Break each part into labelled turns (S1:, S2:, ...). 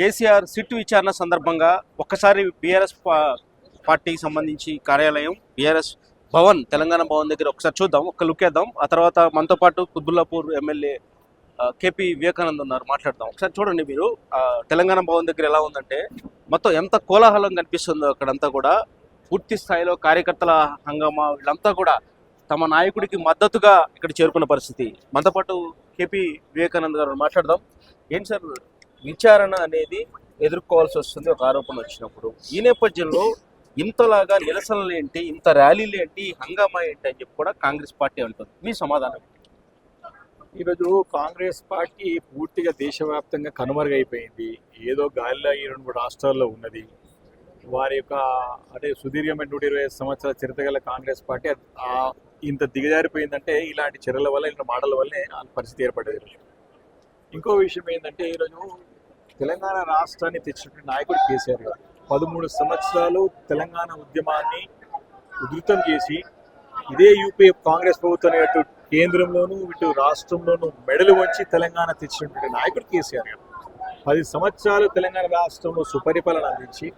S1: KCR SIT విచారణ సందర్భంగా ఒక్కసారి బీఆర్ఎస్ పార్టీకి సంబంధించి కార్యాలయం బీఆర్ఎస్ భవన్ తెలంగాణ భవన్ దగ్గర ఒకసారి చూద్దాం ఒక్క లుక్ వేద్దాం. ఆ తర్వాత మనతో పాటు కుద్బుల్లాపూర్ ఎమ్మెల్యే కేపీ వివేకానంద్ ఉన్నారు మాట్లాడదాం. ఒకసారి చూడండి మీరు తెలంగాణ భవన్ దగ్గర ఎలా ఉందంటే మొత్తం ఎంత కోలాహలం కనిపిస్తుందో అక్కడంతా కూడా. పూర్తి స్థాయిలో కార్యకర్తల హంగామా వీళ్ళంతా కూడా తమ నాయకుడికి మద్దతుగా ఇక్కడ చేరుకున్న పరిస్థితి. మనతో పాటు కేపీ వివేకానంద్ గారు మాట్లాడదాం. ఏంటి సార్? విచారణ అనేది ఎదుర్కోవాల్సి వస్తుంది ఒక ఆరోపణ వచ్చినప్పుడు. ఈ నేపథ్యంలో ఇంతలాగా నిరసనలు ఏంటి ఇంత ర్యాలీలు ఏంటి హంగామా ఏంటి అని చెప్పి కూడా కాంగ్రెస్ పార్టీ అంటుంది మీ సమాధానం.
S2: ఈరోజు కాంగ్రెస్ పార్టీ పూర్తిగా దేశవ్యాప్తంగా కనుమరుగైపోయింది. ఏదో గాలిలో ఈ రెండు మూడు రాష్ట్రాల్లో ఉన్నది. వారి యొక్క అంటే సుదీర్ఘమైన నూట ఇరవై ఐదు సంవత్సరాల చరిత్ర గల కాంగ్రెస్ పార్టీ ఇంత దిగజారిపోయిందంటే ఇలాంటి చర్యల వల్ల ఇలాంటి మాటల వల్లే ఆ పరిస్థితి ఏర్పడేది. ఇంకో విషయం ఏంటంటే ఈరోజు తెలంగాణ రాష్ట్రాన్ని తెచ్చినటువంటి నాయకుడు కేసీఆర్ గారు. పదమూడు సంవత్సరాలు తెలంగాణ ఉద్యమాన్ని ఉధృతం చేసి ఇదే యూపీ కాంగ్రెస్ ప్రభుత్వం ఇటు కేంద్రంలోనూ ఇటు రాష్ట్రంలోనూ మెడలు వచ్చి తెలంగాణ తెచ్చినటువంటి నాయకుడు కేసీఆర్ గారు. పది సంవత్సరాలు తెలంగాణ రాష్ట్రంలో సుపరిపాలన అందించి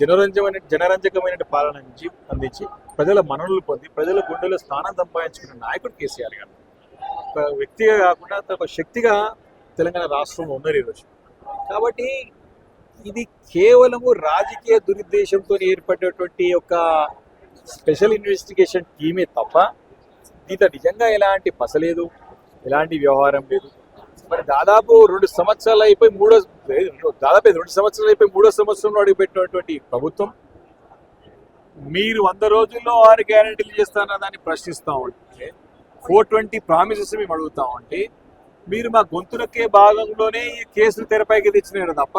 S2: జనరంజమైన జనరంజకమైన పాలన అందించి అందించి ప్రజల మనలు పొంది ప్రజల గుండెలో స్థానం సంపాదించుకున్న నాయకుడు కేసీఆర్ గారు. ఒక వ్యక్తిగా కాకుండా ఒక శక్తిగా తెలంగాణ రాష్ట్రంలో ఉన్నారు ఈరోజు. కాబట్టి ఇది కేవలము రాజకీయ దురుద్దేశంతో ఏర్పడినటువంటి ఒక స్పెషల్ ఇన్వెస్టిగేషన్ టీమే తప్ప దీంతో నిజంగా ఎలాంటి పసలేదు ఎలాంటి వ్యవహారం లేదు. మరి దాదాపు రెండు సంవత్సరాలు అయిపోయి మూడో దాదాపు రెండు సంవత్సరాలు అయిపోయి మూడో సంవత్సరంలో అడుగుపెట్టినటువంటి ప్రభుత్వం మీరు వంద రోజుల్లో ఆరు గ్యారెంటీలు చేస్తారన్న దాన్ని ప్రశ్నిస్తా ఉంటే ఫోర్ ట్వంటీ ప్రామిసెస్ మేము అడుగుతా ఉంటే మీరు మా గొంతులకే భాగంలోనే ఈ కేసులు తెరపైకి తెచ్చినారు తప్ప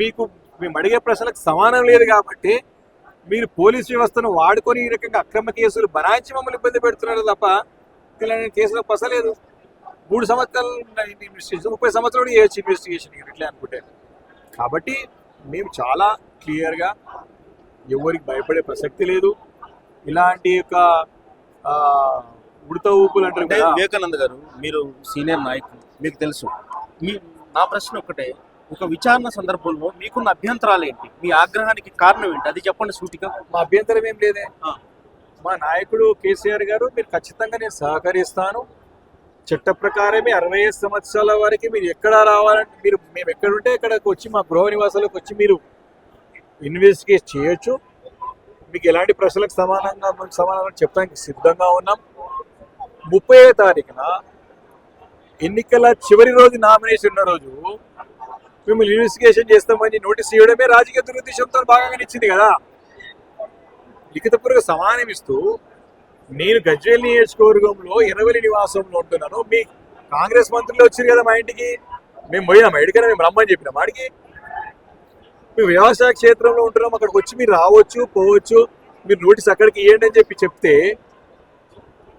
S2: మీకు మేము అడిగే ప్రశ్నలకు సమానం లేదు కాబట్టి మీరు పోలీస్ వ్యవస్థను వాడుకొని ఈ రకంగా అక్రమ కేసులు బనాయించి మమ్మల్ని ఇబ్బంది పెడుతున్నారు తప్ప ఇలాంటి కేసులో పసలేదు. మూడు సంవత్సరాలు ఇన్వెస్టిగేషన్ ముప్పై సంవత్సరాలు చేయొచ్చు ఇన్వెస్టిగేషన్ ఇట్లా అనుకుంటే. కాబట్టి మేము చాలా క్లియర్గా ఎవరికి భయపడే ప్రసక్తి లేదు. ఇలాంటి యొక్క ఉడత ఊపులు అంటారు
S1: అంటే వివేకానంద్ గారు మీరు సీనియర్ నాయకులు మీకు తెలుసు. మీ నా ప్రశ్న ఒకటే ఒక విచారణ సందర్భంలో మీకున్న అభ్యంతరాలు ఏంటి? మీ ఆగ్రహానికి కారణం ఏంటి? అది చెప్పండి సూటిగా.
S2: మా అభ్యంతరం ఏం లేదే. మా నాయకుడు కేసీఆర్ గారు మీరు ఖచ్చితంగా నేను సహకరిస్తాను. చట్ట ప్రకారమే అరవై ఐదు సంవత్సరాల వరకు మీరు ఎక్కడ రావాలంటే మీరు మేము ఎక్కడుంటే ఇక్కడికి వచ్చి మా గృహ నివాసాలకు వచ్చి మీరు ఇన్వెస్టిగేట్ చేయొచ్చు. మీకు ఎలాంటి ప్రశ్నలకు సమానంగా సమాధానం చెప్పడానికి సిద్ధంగా ఉన్నాం. ముప్పై తారీఖున ఎన్నికల చివరి రోజు నామినేషన్ ఉన్న రోజు మిమ్మల్ని ఇన్వెస్టిగేషన్ చేస్తామని నోటీస్ ఇవ్వడమే రాజకీయ దురుద్దేశంతో భాగంగా ఇచ్చింది కదా. లిఖితపూర్వక సమానం ఇస్తూ నేను గజ్వేల్ నియోజకవర్గంలో ఎనవలి నివాసంలో ఉంటున్నాను. మీ కాంగ్రెస్ మంత్రులు వచ్చారు కదా మా ఇంటికి. మేము పోయినాం ఎడికైనా మేము రమ్మని చెప్పినాం వాడికి మేము వ్యవసాయ క్షేత్రంలో ఉంటున్నాం. అక్కడికి వచ్చి మీరు రావచ్చు పోవచ్చు. మీరు నోటీస్ అక్కడికి ఇవ్వండి అని చెప్పి చెప్తే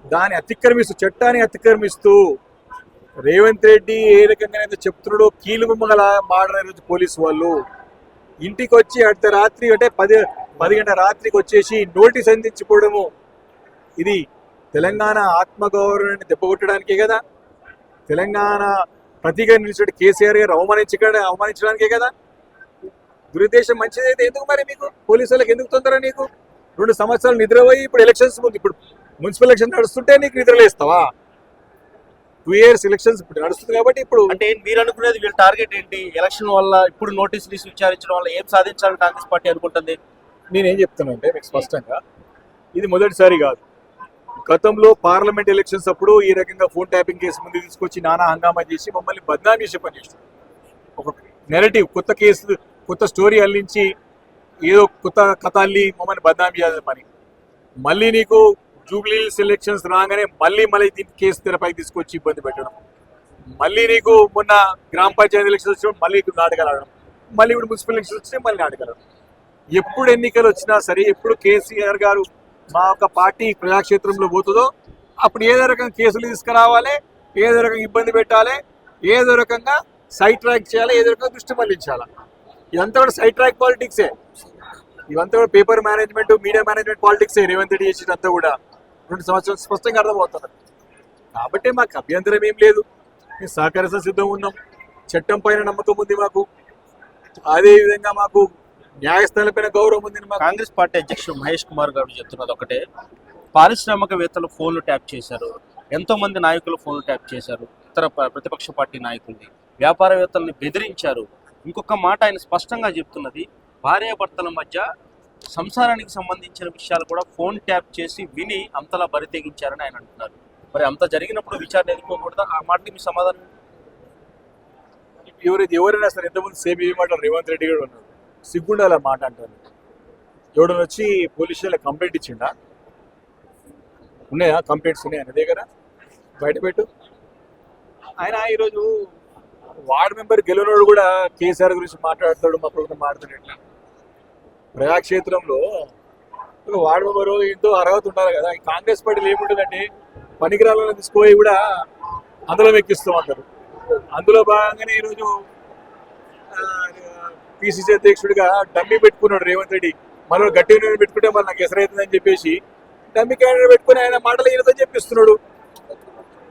S2: దాన్ని అతిక్రమిస్తూ చట్టాన్ని అతిక్రమిస్తూ రేవంత్ రెడ్డి ఏ రకంగా అయితే చెప్తున్నాడో కీలుబొమ్మగల మాట్లాడే రోజు పోలీసు వాళ్ళు. ఇంటికి వచ్చి అర్ధ రాత్రి అంటే పది పది గంటల రాత్రికి వచ్చేసి నోటీస్ అందించుకోవడము ఇది తెలంగాణ ఆత్మగౌరవాన్ని దెబ్బకొట్టడానికే కదా. తెలంగాణ ప్రతిగా నిలిచిన కేసీఆర్ గారు అవమానించక అవమానించడానికే కదా. దురుద్దేశం మంచిదైతే ఎందుకు మరి మీకు? పోలీసు వాళ్ళకి ఎందుకు తొందర నీకు? రెండు సంవత్సరాలు నిద్రపోయి ఇప్పుడు ఎలక్షన్స్ ముందు ఇప్పుడు మున్సిపల్ ఎలక్షన్ నడుస్తుంటే నీకు నిద్రలేస్తావా టూ ఇయర్స్ ఎలక్షన్స్ ఇప్పుడు నడుస్తుంది కాబట్టి ఇప్పుడు
S1: అంటే మీరు అనుకునేది వీళ్ళ టార్గెట్ ఏంటి? ఎలక్షన్ వల్ల ఇప్పుడు నోటీసులు తీసి విచారించడం వల్ల ఏం సాధించాలని కాంగ్రెస్ పార్టీ అనుకుంటుంది?
S2: నేనేం చెప్తానంటే మీకు స్పష్టంగా ఇది మొదటిసారి కాదు. గతంలో పార్లమెంట్ ఎలక్షన్స్ అప్పుడు ఈ రకంగా ఫోన్ ట్యాపింగ్ కేసు ముందు తీసుకొచ్చి నానా హంగామా చేసి మమ్మల్ని బద్నాం చేసే పని చేస్తారు ఒక నెరటివ్ కొత్త కేసు కొత్త స్టోరీ అల్లించి ఏదో కొత్త కథ అల్లి మమ్మల్ని బద్నాం చేయాల్సిన పని మళ్ళీ నీకు జూబ్లీ సెలక్షన్స్ రాగానే మళ్ళీ మళ్ళీ దీన్ని కేసు తెరపైకి తీసుకొచ్చి ఇబ్బంది పెట్టడం. మళ్ళీ నీకు మొన్న గ్రామ పంచాయతీ ఎలక్షన్స్ వచ్చినప్పుడు మళ్ళీ నీకు నాటకాలు మళ్ళీ ఇప్పుడు మున్సిపల్ ఎలక్షన్స్ వచ్చినాయి మళ్ళీ నాటకాలు ఎప్పుడు ఎన్నికలు వచ్చినా సరే ఎప్పుడు కేసీఆర్ గారు మా యొక్క పార్టీ ప్రజాక్షేత్రంలో పోతుందో అప్పుడు ఏదో రకంగా కేసులు తీసుకురావాలి ఏదో రకంగా ఇబ్బంది పెట్టాలి ఏదో రకంగా సైట్ ట్రాక్ చేయాలి ఏదో రకంగా దృష్టి మళ్ళించాలి. ఇదంతా కూడా సైట్ ట్రాక్ పాలిటిక్సే ఇవంతా కూడా పేపర్ మేనేజ్మెంట్ మీడియా మేనేజ్మెంట్ పాలిటిక్సే రేవంత్ రెడ్డి చేసినంతా కూడా. రెండు సంవత్సరాలు స్పష్టంగా అర్థమవుతుంది. కాబట్టి మాకు అభ్యంతరం ఏం లేదు. మేము సహకరిస్తా సిద్ధం ఉన్నాం. చట్టం పైన నమ్మకం ఉంది మాకు. అదేవిధంగా మాకు న్యాయస్థానాలపైన గౌరవం ఉంది మాకు.
S1: కాంగ్రెస్ పార్టీ అధ్యక్షుడు మహేష్ కుమార్ గారు చెప్తున్నది ఒకటే. పారిశ్రామికవేత్తలు ఫోన్లు ట్యాప్ చేశారు. ఎంతో మంది నాయకులు ఫోన్లు ట్యాప్ చేశారు. ఇతర ప్రతిపక్ష పార్టీ నాయకుల్ని. వ్యాపారవేత్తల్ని బెదిరించారు. ఇంకొక మాట ఆయన స్పష్టంగా చెప్తున్నది. భార్యాభర్తల మధ్య సంసారానికి సంబంధించిన విషయాలు కూడా ఫోన్ ట్యాప్ చేసి విని అంతలా బరి తెగించారని ఆయన అంటున్నారు. మరి అంత జరిగినప్పుడు విచారణ ఎదుర్కోకూడదా ఆ మాటకి మీ సమాధానం? ఏంటి?
S2: ఎవరైతే ఎవరైనా సరే ఎంతమంది సేమ్ ఏమి మాట రేవంత్ రెడ్డి కూడా ఉన్నారు సిగ్గుండాల మాట అంటారు. ఎవడని వచ్చి పోలీస్ స్టేషన్లో కంప్లైంట్ ఇచ్చిండా? ఉన్నాయా? కంప్లైంట్స్ ఉన్నాయా? నీ దగ్గర బయట పెట్టు. ఆయన ఈరోజు వార్డు మెంబర్ గెలినోడు కూడా కేసీఆర్ గురించి మాట్లాడతాడు మా ప్రభుత్వం మాట్లాడతాడు ఎట్లా ప్రజాక్షేత్రంలో ఒక వార్డు ఎంతో అర్హత ఉండాలి కదా. ఈ కాంగ్రెస్ పార్టీలు ఏముంటుందంటే పనికిరాలను తీసుకుపోయి కూడా అందులో ఎక్కిస్తూ ఉంటారు అందులో భాగంగానే ఈరోజు పిసిసి అధ్యక్షుడిగా డమ్మి పెట్టుకున్నాడు రేవంత్ రెడ్డి. మనం గట్టి పెట్టుకుంటే మరి నాకు ఎసరైతుందని చెప్పేసి డమ్మి క్యాండిడేట్ పెట్టుకుని ఆయన మాటలు ఈయనతో చెప్పిస్తున్నాడు.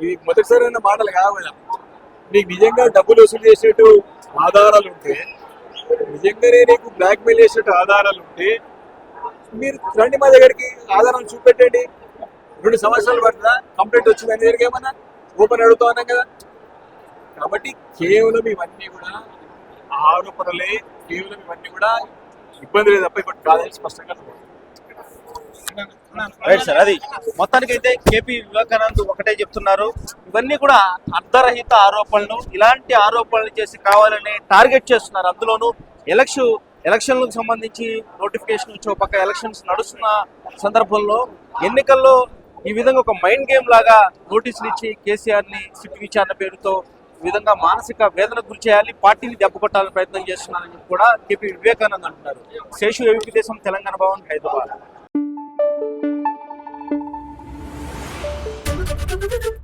S2: ఇది మొదటిసారి అన్న మాటలు కావు నీకు నిజంగా డబ్బులు వసూలు చేసేట్టు ఆధారాలు ఉంటే నిజంగానే నీకు బ్లాక్ మెయిల్ చేసేట్టు ఆధారాలు ఉంటే మీరు రండి మా దగ్గరికి ఆధారం చూపెట్టండి. రెండు సంవత్సరాలు పడుతుందా? కంప్లైంట్ వచ్చి అని దగ్గరికి ఏమన్నా? ఓపెన్ అడుగుతా ఉన్నాం కదా. కాబట్టి కేవలం ఇవన్నీ కూడా ఆరోపణలే కేవలం ఇవన్నీ కూడా ఇబ్బంది లేదు తప్ప ఇప్పుడు కాదని స్పష్టంగా
S1: రైట్ సార్ అది మొత్తానికి అయితే కేపీ వివేకానంద్ ఒకటే చెప్తున్నారు. ఇవన్నీ కూడా అర్ధరహిత ఆరోపణలు. ఇలాంటి ఆరోపణలు చేసి కావాలని టార్గెట్ చేస్తున్నారు. అందులోనూ ఎలక్షన్ ఎలక్షన్లకు సంబంధించి నోటిఫికేషన్ వచ్చి పక్క ఎలక్షన్స్ నడుస్తున్న సందర్భంలో ఎన్నికల్లో ఈ విధంగా ఒక మైండ్ గేమ్ లాగా నోటీసులు ఇచ్చి కేసీఆర్ని సిట్ విచారణ పేరుతో ఈ విధంగా మానసిక వేదన గురి చేయాలి పార్టీని దెబ్బకొట్టాలని ప్రయత్నం చేస్తున్నారని కూడా కేపీ వివేకానంద్ అంటున్నారు. శేషు ఏపీ దేశం తెలంగాణ భవన్ హైదరాబాద్. Thank you.